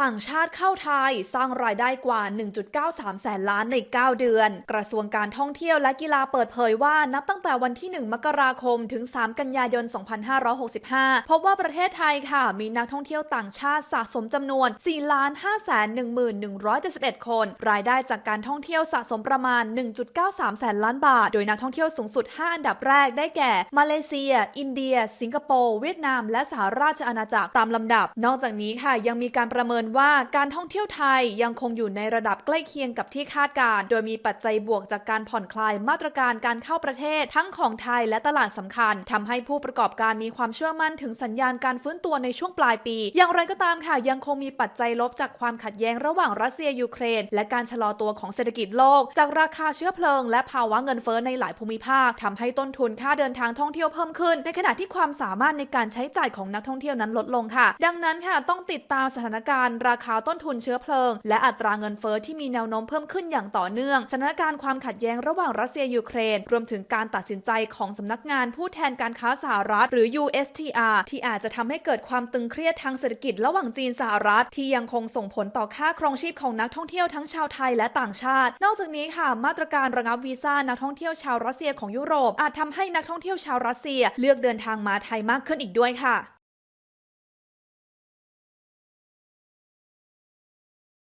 ต่างชาติเข้าไทยสร้างรายได้กว่า 1.93 แสนล้านใน 9 เดือน กระทรวงการท่องเที่ยวและกีฬาเปิดเผยว่านับตั้งแต่วันที่ 1 มกราคมถึง 3 กันยายน 2565 พบว่าประเทศไทยค่ะ มีนักท่องเที่ยวต่างชาติสะสมจำนวน4 5 1 1 171 คน รายได้จากการท่องเที่ยวสะสมประมาณ 1.93 แสนล้านบาท โดยนักท่องเที่ยวสูงสุด 5 อันดับแรกได้แก่ มาเลเซีย อินเดีย สิงคโปร์ เวียดนาม และสหราชอาณาจักรตามลำดับ นอกจากนี้ค่ะยังมีการประเมินว่าการท่องเที่ยวไทยยังคงอยู่ในระดับใกล้เคียงกับที่คาดการ โดยมีปัจจัยบวกจากการผ่อนคลายมาตรการการเข้าประเทศทั้งของไทยและตลาดสำคัญทำให้ผู้ประกอบการมีความเชื่อมั่นถึงสัญญาณการฟื้นตัวในช่วงปลายปี อย่างไรก็ตามค่ะยังคงมีปัจจัยลบจากความขัดแย้งระหว่างรัสเซียยูเครน และการชะลอตัวของเศรษฐกิจโลก จากราคาเชื้อเพลิง และภาวะเงินเฟ้อในหลายภูมิภาคทำให้ต้นทุนค่าเดินทางท่องเที่ยวเพิ่มขึ้น ในขณะที่ความสามารถในการใช้จ่ายของนักท่องเที่ยวนั้นลดลงค่ะ ดังนั้นค่ะต้องติดตามสถานการณ์ราคาต้นทุนเชื้อเพลิง และอัตราเงินเฟ้อที่มีแนวโน้มเพิ่มขึ้นอย่างต่อเนื่องสถานการณ์ความขัดแย้งระหว่างรัสเซียยูเครน รวมถึงการตัดสินใจของสำนักงานผู้แทนการค้าสหรัฐ หรือ USTR ที่อาจจะทำให้เกิดความตึงเครียดทางเศรษฐกิจระหว่างจีนสหรัฐ ที่ยังคงส่งผลต่อค่าครองชีพของนักท่องเที่ยวทั้งชาวไทยและต่างชาติ นอกจากนี้ค่ะ มาตรการระงับวีซ่านักท่องเที่ยวชาวรัสเซียของยุโรปอาจทำให้นักท่องเที่ยวชาวรัสเซีย เลือกเดินทางมาไทยมากขึ้นอีกด้วยค่ะ